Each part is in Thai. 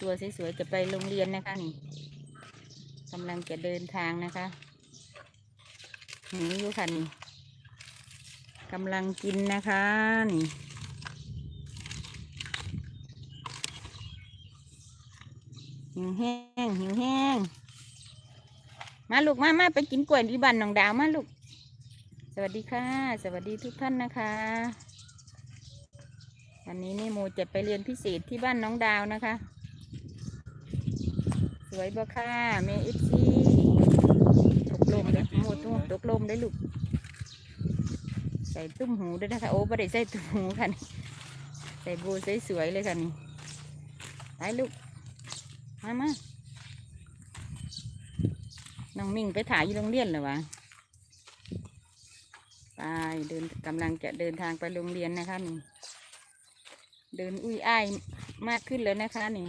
ตัวสวยๆจะไปโรงเรียนนะคะนี่กำลังจะเดินทางนะคะหิวอยู่ค่ะนี่กำลังกินนะคะนี่หิวแห้งหิวแห้งมาลูกมามาไปกินกล้วยที่บ้านน้องดาวมาลูกสวัสดีค่ะ สวัสดีทุกท่านนะคะ วันนี้นี่โมจะไปเรียนพิเศษที่บ้านน้องดาวนะคะ วยบ่ค่ะเมอิฟซีตกลมเลยโมตุ้ตกลมได้ลูก ใส่ตุ้มหูด้วยนะคะโอ้ไม่ได้ใส่ตุ้มหูค่ะนี่ใส่โบสวยๆเลยค่ะนี่ไปลูก มามาน้องมิ่งไปถ่ายอยู่โรงเรียนเหรอวะไปเดินกำลังจะเดินทางไปโรงเรียนนะคะนี่ เดินอุ้ยอ้ายมากขึ้นเลยนะคะนี่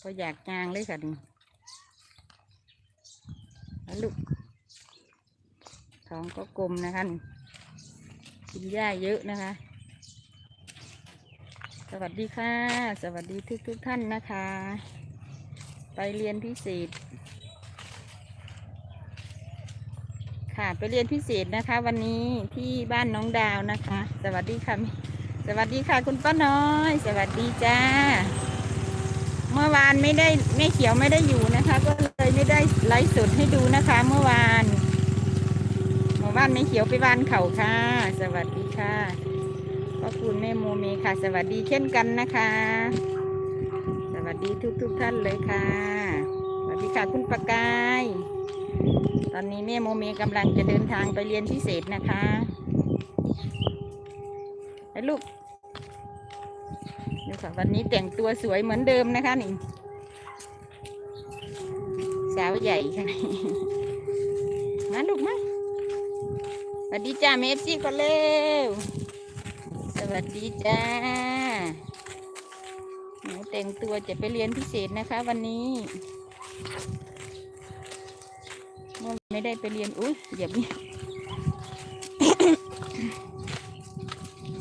พออยากจางเลยค่ะนี่แล้วลูกท้องก็กลมนะคะกินหญ้าเยอะนะคะ สวัสดีค่ะ สวัสดีทุกทุกท่านนะคะ ไปเรียนพิเศษ ค่ะไปเรียนพิเศษนะคะ วันนี้ที่บ้านน้องดาวนะคะ สวัสดีค่ะ สวัสดีค่ะคุณป้าน้อย สวัสดีจ้าานไม่ได้แม่เขียวไม่ได้อยู่นะคะ ก็เลยไม่ได้ไลฟ์สดให้ดูนะคะ เมื่อวานเมื่อวานแม่เขียวไปบ้านเขาค่ะ สวัสดีค่ะขอบคุณแม่โมเมค่ะ สวัสดีเช่นกันนะคะ สวัสดีทุกทุกๆท่านเลยค่ะ สวัสดีค่ะคุณประกาย ตอนนี้แม่โมเมกำลังจะเดินทางไปเรียนพิเศษนะคะไปลูกดูค่ะวันนี้แต่งตัวสวยเหมือนเดิมนะคะนี่ สาวใหญ่ค่ะมาลูกมาสวัสดีจ้าเมฟซี่ก่อนเร็วสวัสดีจ้าหนูแต่งตัวจะไปเรียนพิเศษนะคะ วันนี้ไม่ได้ไปเรียน อุ้ยเหยียบนี่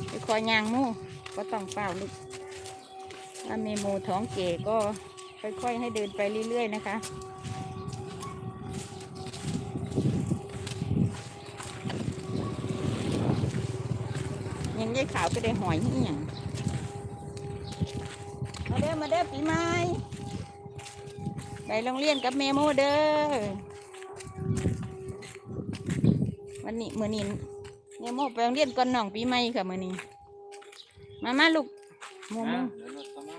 ไปคอยยางมูก็ต้องเฝ้าลูกถ้ามโมท้องเก๋ก็ค่อยๆให้เดินไปเรื่อยๆนะคะ ยังยายขาวก็ได้หอยนี่อย่างมาเด้อมาเด้อปีใหม่ไปโรงเรียนกับเมโมเด้อวันนี้มือนี้เนี่ยโมไปโรงเรียนก่อนน้องปีใหม่ค่ะมือนี้มามาลูกโมโมอะเดี๋ยวรถเข้ามา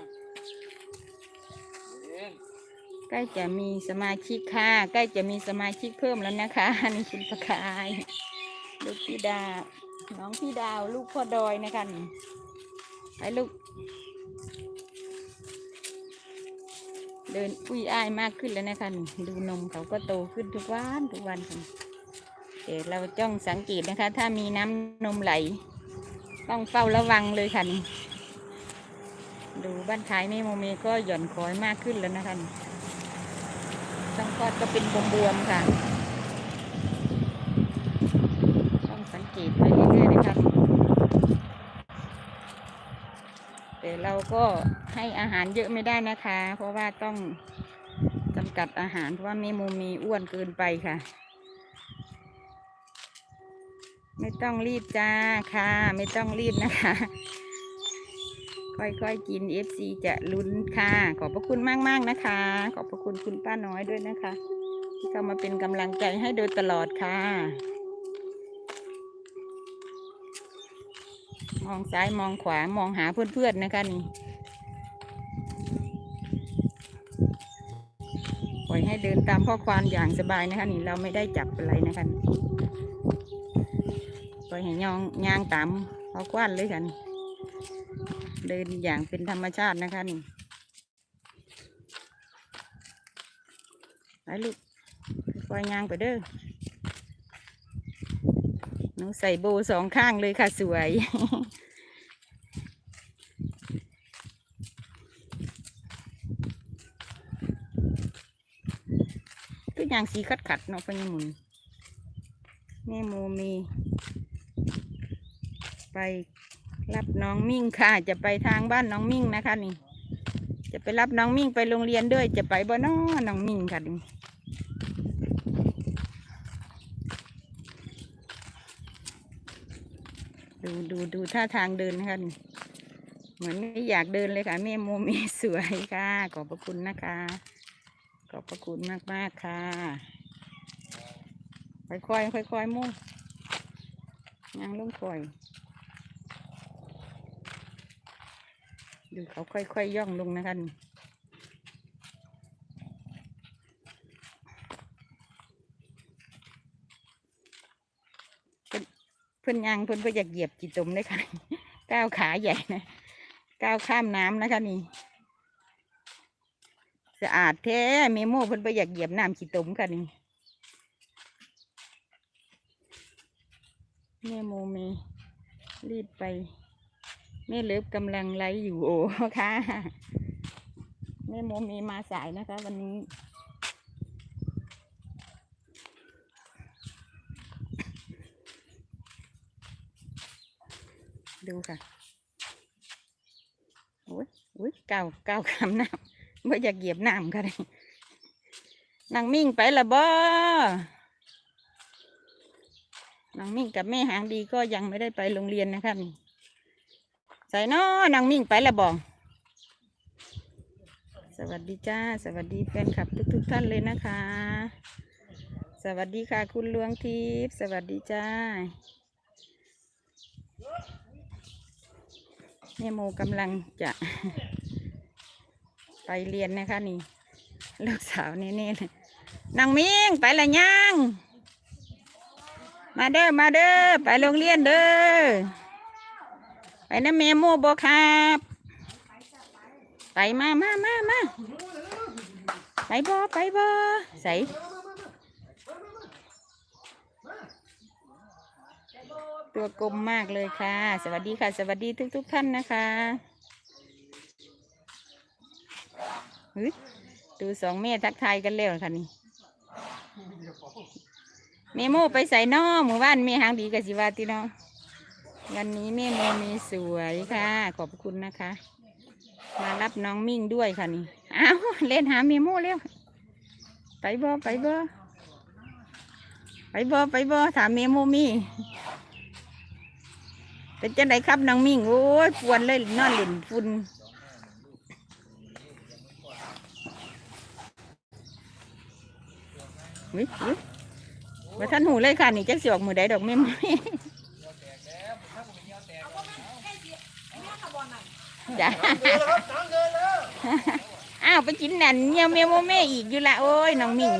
เอ็นใกล้จะมีสมาชิกค่ะ ใกล้จะมีสมาชิกเพิ่มแล้วนะคะนี่คุณประกาย ลูกพี่ดาว น้องพี่ดาวลูกพ่อดอยนะคะนี่ไปลูก เดินอุ้ยอ้ายมากขึ้นแล้วนะคะนี่ดูนมเขาก็โตขึ้นทุกวันทุกวันค่ะแต่เราจ้องสังเกตนะคะ ถ้ามีน้ำนมไหล ต้องเฝ้าระวังเลยค่ะนี่ดูบ้านท้ายแม่โมเมก็หย่อนคอยมากขึ้นแล้วนะคะนี่ช่องคลอดก็เป็นบวมๆค่ะ ต้องสังเกตไปเรื่อยๆนะคะ แต่เราก็ให้อาหารเยอะไม่ได้นะคะ เพราะว่าต้องจำกัดอาหารเพราะว่าแม่โมมีอ้วนเกินไปค่ะ ไม่ต้องรีบจ้าค่ะ ไม่ต้องรีบนะคะ ค่อยๆกิน FC จะลุ้นค่ะ ขอบพระคุณมากๆนะคะ ขอบพระคุณคุณป้าน้อยด้วยนะคะ ที่เข้ามาเป็นกำลังใจให้โดยตลอดค่ะ มองซ้ายมองขวามองหาเพื่อนๆนะคะนี่ปล่อยให้เดินตามข้อความอย่างสบายนะคะนี่เราไม่ได้จับอะไรนะคะปล่อยให้ยองย่างตามข้อกว้านเลยค่ะนี่เดินอย่างเป็นธรรมชาตินะคะนี่ไปลูกปล่อยย่างไปเด้อหนูใส่โบสองข้างเลยค่ะสวย ย่างสีขัดขัดเนาะพญมุนแม่โมมี ไปรับน้องมิ่งค่ะ จะไปทางบ้านน้องมิ่งนะคะนี่ จะไปรับน้องมิ่งไปโรงเรียนด้วย จะไปบ่น้อน้องมิ่งค่ะนี่ดูดูดูท่าทางเดินนะคะนี่เหมือนไม่อยากเดินเลยค่ะแม่โมเมสวยค่ะ ขอบพระคุณนะคะ พระคุณมากมากค่ะ ค่อยๆค่อยๆมุ่งยังลงค่อย ดูเขาค่อยๆย่องลงนะคะนี่เพิ่นเพิ่นยังเพิ่อนเพิ่นอยากเหยียบจีตมเลยค่ะ ก้าวขาใหญ่นะ ก้าวข้ามน้ำนะคะนี่ สะอาดแท้เมโม่เพิ่นไปอยากเหยียบน้ำขี้ตมค่ะนี่แม่โมเมรีบไปแม่เลิฟกำลังไลฟ์อยู่โอ้ค่ะแม่โมเมมาสายนะคะ วันนี้ดูค่ะโอ้ยโอ้ยเก่าเก่าคำน้ำ ไม่อยากเหยียบน้ำค่ะเลยนางมิ่งไปละบ่นางมิ่งกับแม่หางดีก็ยังไม่ได้ไปโรงเรียนนะคะนี่ใส่น้อนางมิ่งไปละบองสวัสดีจ้า สวัสดีแฟนคลับทุกๆทท่านเลยนะคะ สวัสดีค่ะคุณลวงทิพย์สวัสดีจ้าแม่โมกำลังจะ ไปเรียนนะคะนี่ลูกสาวนี่นี่เลยนางมิงไปละยังมาเด้อมาเด้อไปโรงเรียนเด้อไปนะแม่โมบครับไปมามามามาไปบอไปบอใส่ตัวกลมมากเลยค่ะ สวัสดีค่ะ สวัสดีทุกทุกๆท่านนะคะเฮ้ย ดูสองแม่ทักทายกันแล้วค่ะนี่เมโมไปใส่น้อหมู่บ้านเมหางดีกับสิวาติเนาะวันนี้แม่โมมีสวยค่ะ ขอบคุณนะคะ มารับน้องมิ่งด้วยค่ะนี่อ้าวเล่นหาเมโมเร็วไปบ่ไปบ่ไปบ่ไปบ่ถามเมโมมีเป็นจังไดครับน้องมิ่งโอ้ยปวนเลยนอนเล่นฝุ่น วิวิว่าท่านหูเลยค่ะนี่จักสิออกมือใดดอกเมโมจ้ะอ้าวไปกินนั่นเยี่ยวเมียวโมแม่อีกอยู่ละโอ้ยน้องมิ่ง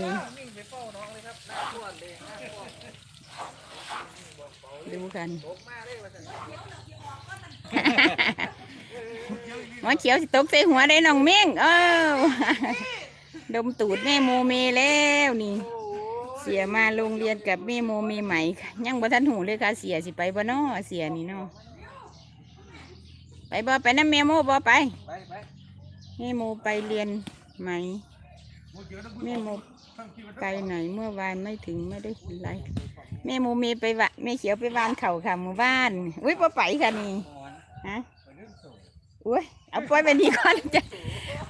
ดูกันหมอเขียวสิตกใส่หัวได้น้องเม่งเออดมตูดแม่โมเมแล้วนี่ เสียมาโรงเรียนกับแม่โมเมใหม่ยังบ่ทันหูเลยค่ะเสียสิไปบ่นอเสียนี่เนาะไปบ่ไปนะแม่โมบ่ไปแม่โมไปเรียนไหมมดเยอะนะแม่โมไปไหนเมื่อวานไม่ถึงไม่ได้เห็นไรแม่โมเมไปวะแม่เขียวไปวานเข่าค่ะหมู่บ้านอุ้ยบ่ไปค่ะนี่ฮะอุ้ยเอาปล่อยไปนี่ก่อนจะ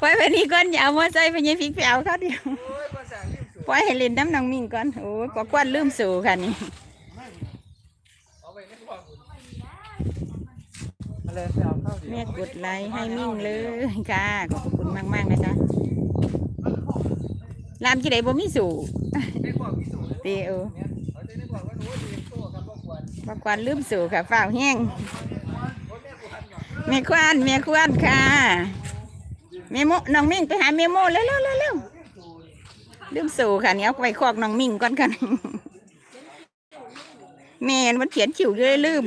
ปล่อยไปนี่ก่อนอย่าเอามอไซค์ไปยังฟิกไปเอาเขาเดียว ปล่อยให้เล่นน้ำน้องมิ่งก่อน โอ้ยกว่ากวนลืมสู่ค่ะนี่เมียวแม่กดไลค์ให้มิ่งเลยค่ะ ขอบคุณมากมากนะจ๊ะรามกี่ใดบ่มีสู่ไม่สูงเตียวเนี่ยเอากวกควรปากวันลืมสู่ค่ะฝ้าวแห้งโอ้ยแม่กูหันหน่อยควานแม่ควานค่ะแม่โมน้องมิ่งไปหาแม่โมเร็วเร็วเร็วเร็ว ลืมสู่ค่ะเนี่ยไปคอกน้องมิ่งก่อนกันแม่นมันเขียนฉิวเลยลืม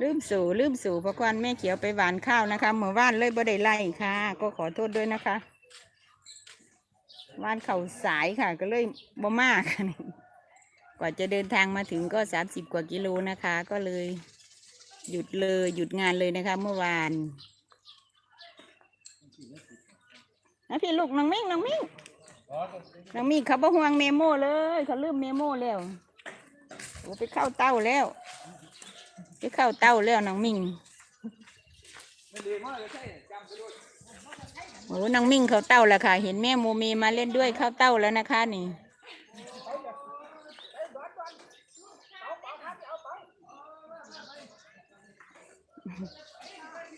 ลืมสู่ลืมสู่เพราะกวนแม่เขียวไปหวานข้าวนะคะเมื่อวานเลยบ่ได้ไล่ค่ะ ก็ขอโทษด้วยนะคะหวานเข่าสายค่ะ ก็เลยบ่มากค่ะกว่าจะเดินทางมาถึงก็สามสิบกว่ากิโลนะคะ ก็เลย หยุดเลยหยุดงานเลยนะคะ เมื่อวาน นะพี่ลูกน้องมิ่งน้องมิ่งอ๋อน้องมิ่งเขาบ่ห่วงเมโมเลยเขาลืมเมโมแล้วโอ้ไปเข้าเต้าแล้ว ไปเข้าเต้าแล้วน้องมิ่งไม่เรียนว่าจะใช่จำไปด้วยโอ้นางมิ่งเขาเต้าแล้วค่ะ เห็นแม่โมเมมาเล่นด้วยเข้าเต้าแล้วนะคะนี่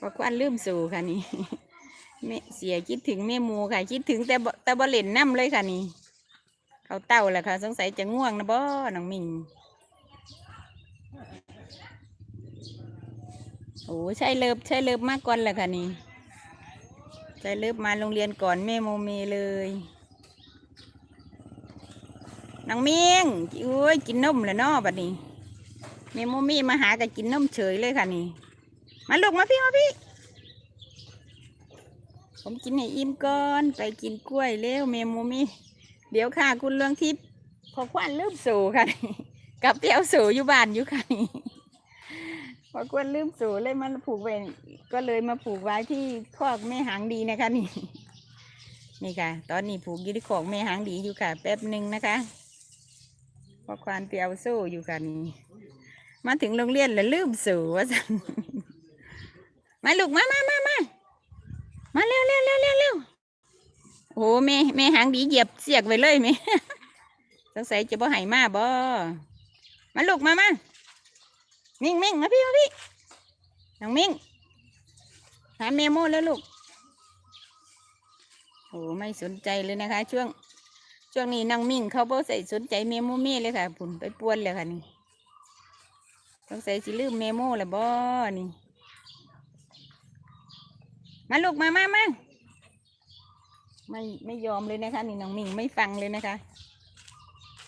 พอควันลืมสู่ค่ะนี่ แม่เสียคิดถึงแม่หมูค่ะ คิดถึงแต่บ่แต่บ่เล่นน้ำเลยค่ะนี่ เขาเต้าแหละค่ะ สงสัยจะง่วงนะบ่น้องมิงโอ้ใช่เลิฟใช่เลิฟมากก่อนแหละค่ะนี่ใช่เลิฟมาโรงเรียนก่อนแม่โมเมเลยน้องเมิงโอ้ยกินนมแล้วเนาะบัดนี้แม่โมเมมาหาก็กินนมเฉยเลยค่ะนี่ มาลูกมาพี่มาพี่ ผมกินให้อิ่มก่อน ไปกินกล้วยเร็วเมมูมี่เดี๋ยวค่ะ คุณเรื่องทิพย์พอควันลืมสู่ค่ะนี่กลับเปียวสู่อยู่บ้านอยู่ค่ะนี่พอควันลืมสู่เลยมันผูกไว้ก็เลยมาผูกไว้ที่คอกแม่หางดีนะคะนี่นี่ค่ะ ตอนนี้ผูกยู่ที่ของแม่หางดีอยู่ค่ะ แป๊บหนึ่งนะคะพอควานเปียวสู้อยู่ค่ะนี่มาถึงโรงเรียนแล้วลืมสู่ว่าสันมาลูกมามามามา มาเร็วเร็วเร็วเร็วเร็วโอ้แม่แม่หางดีเหยียบเสียกไว้เลยแม่สงสัยจะบ่หายมาบ่มาลูกมามามิ่งมิ่งมาพี่มาพี่น้องมิ่งหาเมโมแล้วลูกโอ้ไม่สนใจเลยนะคะ ช่วง ช่วงนี้น้องมิ่งเขาบ่ใส่สนใจเมโมเม่เลยค่ะผุนไปป่วนเลยค่ะนี่สงสัยสิลืมเมโมแล้วบ่นี่ มาลูกมามามาไม่ไม่ยอมเลยนะคะ นี่น้องมิงไม่ฟังเลยนะคะ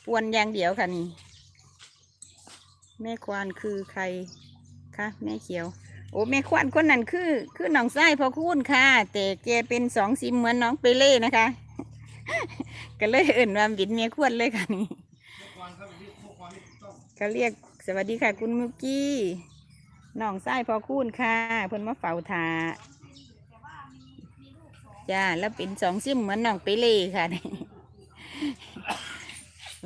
ปวนอย่างเดียวค่ะนี่ แม่ควานคือใครคะแม่เขียว โอ้แม่ควานคนนั้นคือ คือน้องไส้พอคูณค่ะ แต่แกเป็นสองซิมเหมือนน้องเปเล่นะคะ ก็เลยเอิ่นว่าบิดเมียควรเลยค่ะนี่เรียกพวกความไม่ถูกต้องก็เรียกสวัสดีค่ะ คุณมุกี้น้องไส้พอคูณค่ะเพิ่นมาเฝ้าทา จ้า แล้วเป็นสองซิมเหมือนน้องเปเล่ค่ะนี่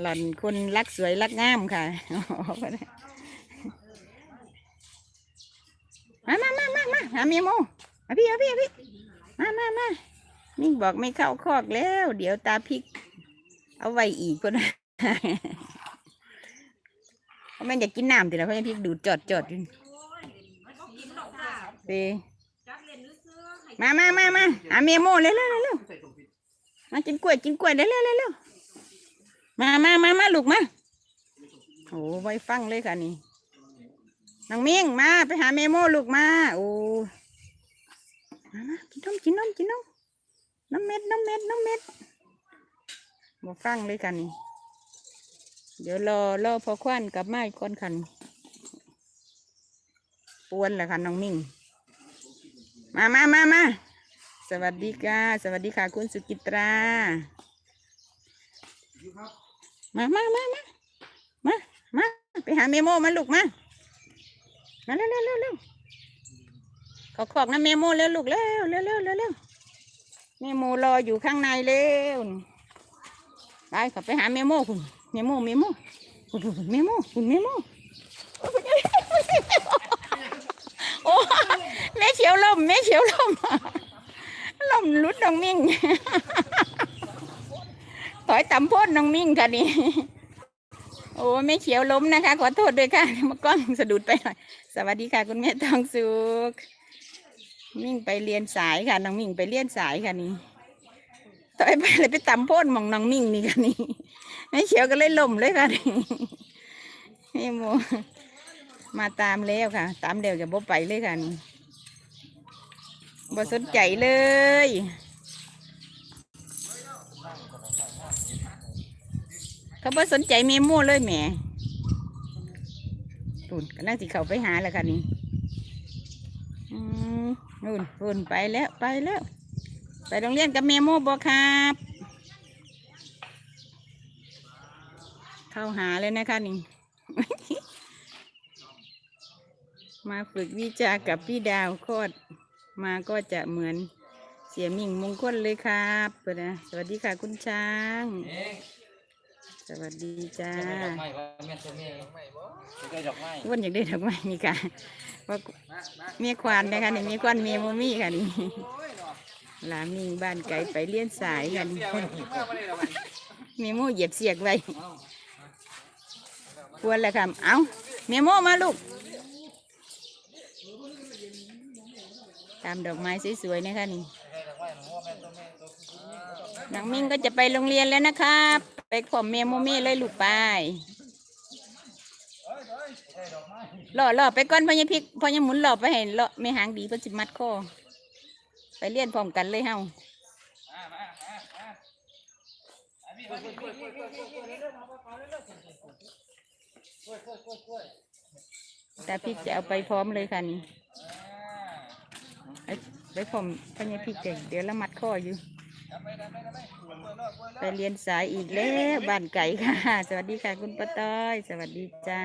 หล่อนคนรักสวยรักงามค่ะมามามามามาหาเมียโมมาพี่มาพี่มาพี่มามามานิ่งบอกไม่เข้าคอกแล้ว เดี๋ยวตาพริก เอาไว้อีกคนนะเพราะแม่นอยากกินน้ำแต่ละเพราะยังพริกดูดจอดจอดอยู่เป มามามามาหาเมียโมเร็วเร็วเร็วเร็วมากินกล้วยกินกล้วยเร็วเร็วเร็วมามามามาลูกมาโอ้ไว้ฟังเลยค่ะนี่น้องเมียงมาไปหาเมโมลูกมาโอ้มามากินนมกินนมกินนมน้ำเม็ดน้ำเม็ดน้ำเม็ดมาฟังเลยค่ะนี่เดี๋ยวรอรอพอควันกับไมาอีกคนคันปวนแหละค่ะน้องมิ่ง มามามามาสวัสดีค่ะ สวัสดีค่ะ คุณสุกิตรา มามามามามามาไปหาเมโมมาลูกมา มาเร็วเร็วเร็วเร็วขอขอกนะเมโมเร็วลูกเร็วเร็วเร็วเร็วเร็วเมโมรออยู่ข้างในเร็วไปขับไปหาเมโมคุณเมโมเมโมคุณเมโมคุณเมโม โอ้แม่เขียวลมแม่เขียวลมลมลุดน้องมิ่ง ถอยต่ำพ้นน้องมิ่งค่ะนี่โอ้แม่เขียวล้มนะคะ ขอโทษด้วยค่ะมากล้องสะดุดไปหน่อย สวัสดีค่ะ คุณแม่ทองสุขมิ่งไปเรียนสายค่ะน้องมิ่งไปเรียนสายค่ะนี่ถอยไปเลยไปต่ำพ้นมองน้องมิ่งนี่ค่ะนี่แม่เขียวก็เลยล้มเลยค่ะนี่นี่โม มาตามแล้วค่ะ ตามเดียวจะบ่ไปเลยค่ะนี่บ่สนใจเลยเขาบ่สนใจเมโม่เลยแหมปุ่นกำลังสิเขาไปหาแล้วค่ะนี่อืมนู่นปุ่นไปแล้วไปแล้ว ไปโรงเรียนกับเมโม่บ่ครับ เข้าหาเลยนะคะนี่ มาฝึกวิชากับพี่ดาวโคตรมาก็จะเหมือนเสียมิ่งมงคลเลยครับเปิดนะสวัสดีค่ะคุณช้างเอ๊ะสวัสดีจ้าแม่ดอกไม้ว่าแม่ตัวแม่ดอกไม้บ่จะได้ดอกไม้วันอยากได้ดอกไม้นี่ค่ะว่ามามาเมียควานนะคะนี่เมียควานเมียโมมี่ค่ะนี่โอ้ยเนาะหลามิงบ้านไก่ไปเลี้ยนสายค่ะนี่เสียมันกินมากบ่ได้ดอกไม้เมียโมเหยียบเสียกไว้เอ้าควรแหละค่ะเอาเมียโมมาลูก ตามดอกไม้สวยๆนะคะนี่นางมิ่งก็จะไปโรงเรียนแล้วนะครับไปขอมเมียโมมี่เลยลูกไปหล่อหล่อไปก่อนพ่อยังพริกพ่อยังหมุนหล่อไปให้หล่อไม่หางดีเพ่อสิมัดคอไปเรียนพร้อมกันเลยเฮามามามามาอันนี้มาพี่พี่พี่พี่พี่พี่เร็วๆมาไปเร็วๆกล้วยกล้วยกล้วยกล้วยแต่พริกจะเอาไปพร้อมเลยค่ะนี่ ไปไปพร้อมพ่อยังพริกเดี๋ยวเดี๋ยวละมัดคออยู่จับไปจับไปจับไปกล้วยกล้วยเลิกกล้วยไปเลิกเรียนสายอีกแล้วบ้านไก่ค่ะ สวัสดีค่ะคุณป้าต้อย สวัสดีจ้า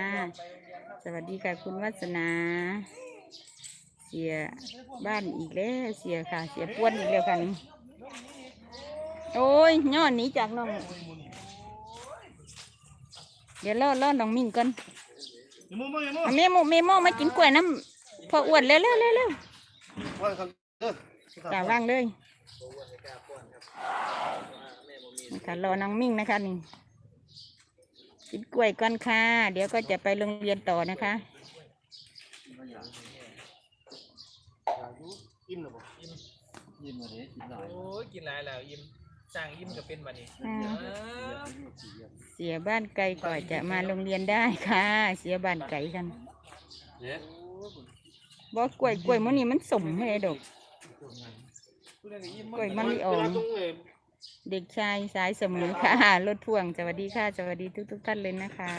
สวัสดีค่ะคุณวัฒนา เสียบ้านอีกแล้วเสียค่ะ เสียป้วนอีกแล้วค่ะนี่โอ้ยย้อนหนีจากน้อง เดี๋ยวล่อล่อน้องมิ่งก่อนมือมือมือเอาเมโมเมโมมากินกล้วยน้ำพออ้วนเร็วเร็วเร็ว เร็วว่าครับเด้อจ่าว่างเลยนะคะรอน้องมิ่งนะคะนี่กินกล้วยก่อนค่ะ เดี๋ยวก็จะไปโรงเรียนต่อนะคะกินหรือเปล่ากินกินมาเลยกินหน่อยโอ้ยกินหลายแล้วอิ่มสั่งอิ่มก็เป็นบัดนี้อืมเออเสียบ้านไกลก่อนจะมาโรงเรียนได้ค่ะ เสียบ้านไกลกันเด็ด บอกล้วยกล้วยมันนี่มันสมให้ดอกผู้เล่นก็ยิ้มกล้วยมันนี่อ่อนเด็กชายสายเสมอค่ะรถพ่วงสวัสดีค่ะสวัสดีทุกทุกท่านเลยนะคะ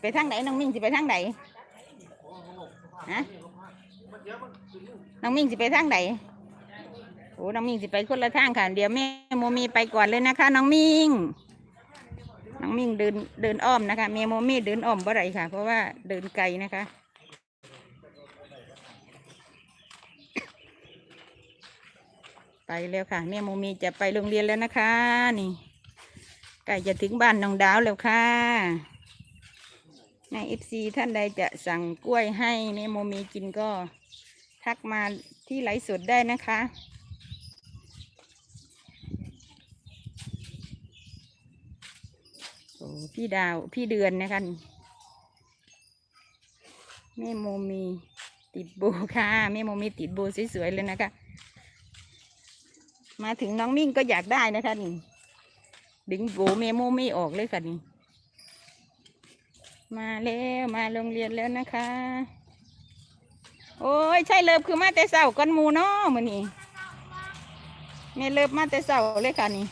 ไปทางไหนน้องมิ่งสิไปทางไหนฮะน้องมิ่งสิไปทางไหนโอ้น้องมิ่งสิไปคนละทางค่ะเดี๋ยวแม่โมมีไปก่อนเลยนะคะ น้องมิ่ง น้องมิ่งเดินเดินอ้อมนะคะแม่โมมีเดินอ้อมบ่ไรค่ะ เพราะว่าเดินไกลนะคะไปแล้วค่ะแม่โมมีจะไปโรงเรียนแล้วนะคะ นี่ใกล้จะถึงบ้านน้องดาวแล้วค่ะในเอฟซีท่านใดจะสั่งกล้วยให้เนโมมีกินก็ทักมาที่ไลฟ์สดได้นะคะ โอ้ พี่ดาวพี่เดือนนะคะแม่โมมีติดโบค่ะแม่โมมีติดโบสวยๆเลยนะคะ มาถึงน้องมิ่งก็อยากได้นะคะนี่ดึงโบแม่โมมีออกเลยค่ะนี่มาแล้วมาโรงเรียนแล้วนะคะ โอ้ยใช่เลิฟคือมาแต่เสาก้อนหมูเนาะมือนี่แม่เลิฟมาแต่เสาเลยค่ะนี่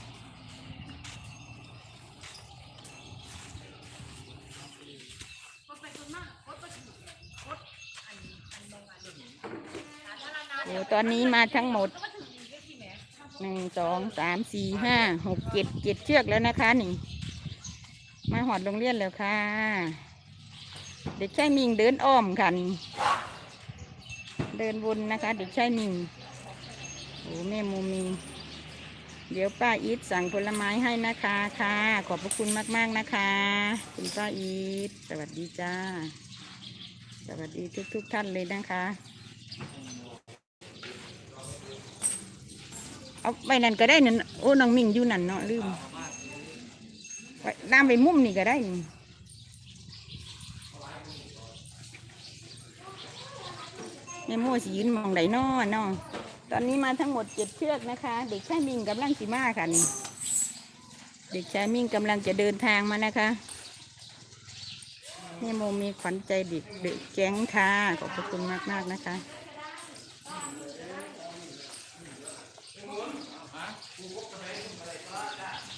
โอ้ตอนนี้มาทั้งหมดหนึ่งสองสามสี่ห้าหกเจ็ดเจ็ดเชือกแล้วนะคะนี่ มาหอดโรงเรียนแล้วค่ะ เด็กชายมิงเดินอ้อมค่ะนี่เดินวนนะคะ เด็กชายมิงโอ้แม่มูมีเดี๋ยวป้าอีทสั่งผลไม้ให้นะคะค่ะ ขอบพระคุณมากๆนะคะ คุณป้าอีทสวัสดีจ้า สวัสดีทุกๆท่านเลยนะคะ เอาไปนั่นก็ได้นั่นโอ้น้องมิงอยู่นั่นเนาะลืมไปน้ำไปมุมนี่ก็ได้นี่แม่โม่สิยืนมองไหนนอเนาะตอนนี้มาทั้งหมดเจ็ดเชือกนะคะ เด็กชายมิงกำลังสิมาค่ะนี่ เด็กชายมิงกำลังจะเดินทางมานะคะแม่โมมีขวัญใจเด็กเด็กแก๊งค่ะขอบคุณมากมากๆนะคะ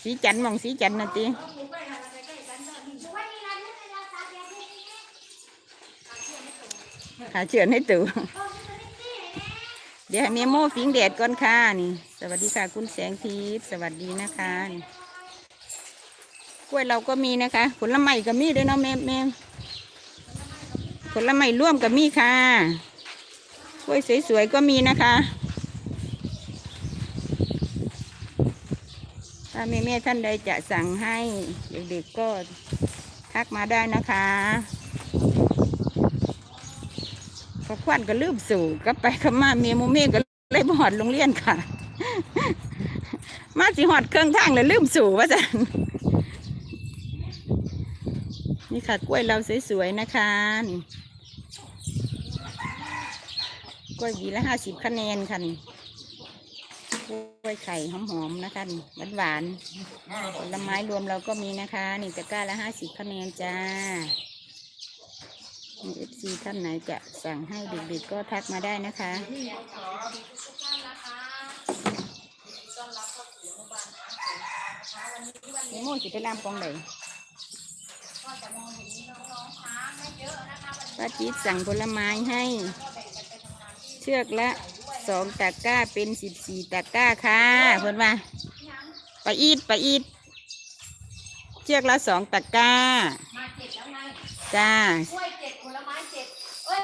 สีจันมองสีจันนะจีขาเชือนให้ตู่เดี๋ยวให้เมีโม่ฟิงแดดก่อนค่ะนี่ สวัสดีค่ะคุณแสงทิพย์สวัสดีนะคะนี่กล้วยเราก็มีนะคะ ผลไม้ก็มีด้วยเนาะแม่แม่ผลไม้ร่วมก็มีค่ะกล้วยสวยๆก็มีนะคะ ถ้าแม่แม่ๆท่านใดจะสั่งให้เด็กๆก็ทักมาได้นะคะพอควันก็ลืมสู่ก็ไปขมาเมียโมเม่ก็เลยบหอดโรงเรียนค่ะ มาสิหอดเครื่องทางเลยลืมสู่ว่าจันนี่ค่ะ กล้วยเราสวยๆนะคะนี่กล้วยหวีละห้าสิบคะแนนค่ะนี่ ล้วยไข่หอมๆนะคะนี่หวานๆผลไม้รวมเราก็มีนะคะนี่ตะกร้าละห้าสิบคะแนนจ้าเอฟซีท่านไหนจะสั่งให้เด็กๆก็ทักมาได้นะคะนี่โม่สิไปรำกองไหนป้าจี๊ดสั่งผลไม้ให้ เชือกละ สองตะกร้าเป็นสิบสี่ตะกร้าค่ะเพื่อนว่าไปาอีดไปาอีดเชือกละสองตะกร้ามาเจ็ดแล้วไงจ้ากล้วยเจ็ดผลไม้เจ็ดเอ้ย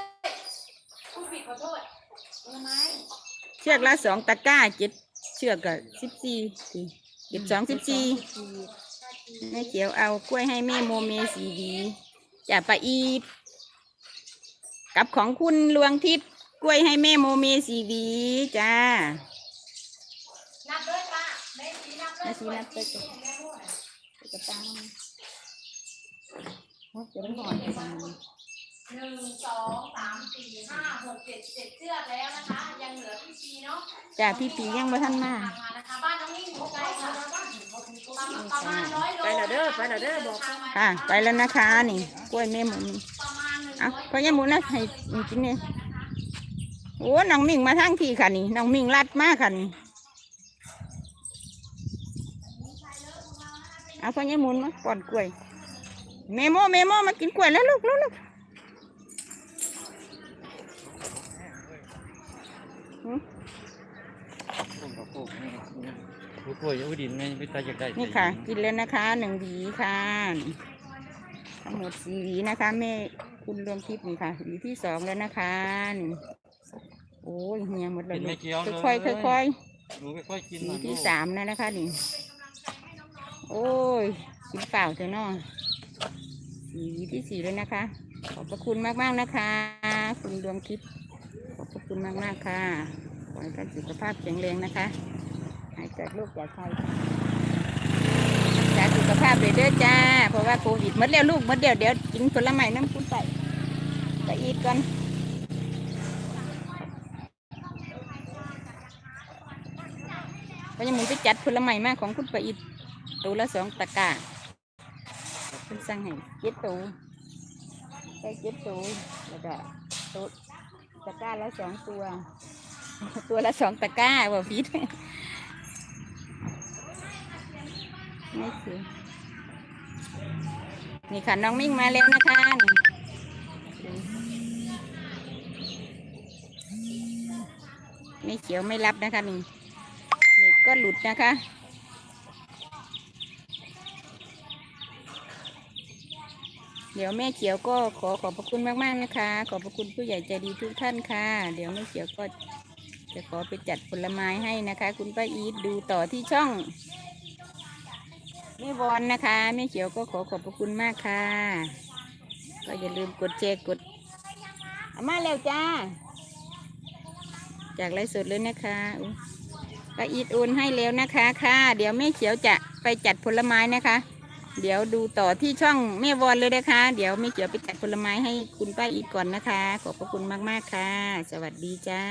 ผู้ผิดขอโทษผลไม้เชือกละสองตะกร้าเจ็ดเชือกกับสิบสี่เจ็ดสองสิบสี่แม่เขียวเอากล้วยให้แม่โมเมสีดีจะไปาอีดกับของคุณลวงทิพย์ กล้วยให้แม่โมเมสีดีจ้านับเลยป้าแม่ชีนับเลยแม่ชีนับเลยแม่พูดอะกระตังจะต้องหอนไปทางนี้หนึ่งสองสามสี่ห้าหกเจ็ดเจ็ดเชือกแล้วนะคะ ยังเหลือพี่ชีเนาะจ้าพี่ปียังมาท่านมาทางมานะคะบ้านน้องนิ่งอยู่ไกลค่ะประมาณร้อยโลไปแล้วเด้อไปแล้วเด้อบอกค่ะไปแล้วนะคะนี่กล้วยแม่หมูนี่ประมาณหนึ่งเอ้าร้อยพ่อยังหมูนะให้กินเนี่ย โอ้น้องมิ่งมาทั้งทีค่ะนี่น้องมิ่งรัดมากค่ะนี่เอาพ่อยังหมุนมาป้อนกล้วย เมโมเมโมมากินกล้วยแล้วลูกลูกลูกหืมผู้ป่วยอยู่ดินไงไปตายจากได้นี่ค่ะ กินแล้วนะคะหนึ่งหวีค่ะนี่ทั้งหมดสี่หวีนะคะแม่คุณรวมทิพย์นี่ค่ะหวีที่สองแล้วนะคะนี่ โอ้ยเหี่ยหมดเลกิยนไม่เคี้ยวเลยค่อยๆค่อยหนูค่อยๆกินๆหวีนะที่สามแล้วนะคะนี่โอ้ยกินเปล่าเถอะเนาะสีหวีที่สี่เลยนะคะ ขอบพระคุณมากๆนะคะ คุณดวงทิพย์ขอบพระคุณมากๆค่ะขอให้ท่านสุขภาพแข็งแรงนะคะหายจากโรคจากภัยรักษาสุขภาพเลยเด้อจ้า เพราะว่าโควิดหมดแล้วลูกหมดเดี๋ยวเดี๋ยวกินผลไม้น้ำคุณไปไปอีกก่อน ก็ยังมุนไปจัดผลไม้มากของคุณไปอีกตัวละสองตะกร้าคุณสั่งให้เจ็ดตัวใส่เจ็ดตัวแล้วก็ตัวตะกร้าละสองตัว ตัวละสองตะกร้าบ่พีดไม่ถือนี่ค่ะน้องมิ่งมาแล้วนะคะนี่ไม่เขียวไม่รับนะคะนี่ ก็หลุดนะคะ เดี๋ยวแม่เขียวก็ขอขอบพระคุณมากๆนะคะ ขอบพระคุณผู้ใหญ่ใจดีทุกท่านค่ะ เดี๋ยวแม่เขียวก็จะขอไปจัดผลไม้ให้นะคะ คุณป้าอีทดูต่อที่ช่องแม่บอลนะคะแม่เขียวก็ขอขอบพระคุณมากค่ะ ก็อย่าลืมกดแชร์กดเอามาแล้วจ้า จากไลฟ์สดเลยนะคะอ ป้าอีทโอนให้แล้วนะคะค่ะ เดี๋ยวแม่เขียวจะไปจัดผลไม้นะคะ เดี๋ยวดูต่อที่ช่องแม่วอนเลยนะคะ เดี๋ยวแม่เขียวไปจัดผลไม้ให้คุณป้าอีทก่อนนะคะ ขอบพระคุณมากๆค่ะ สวัสดีจ้า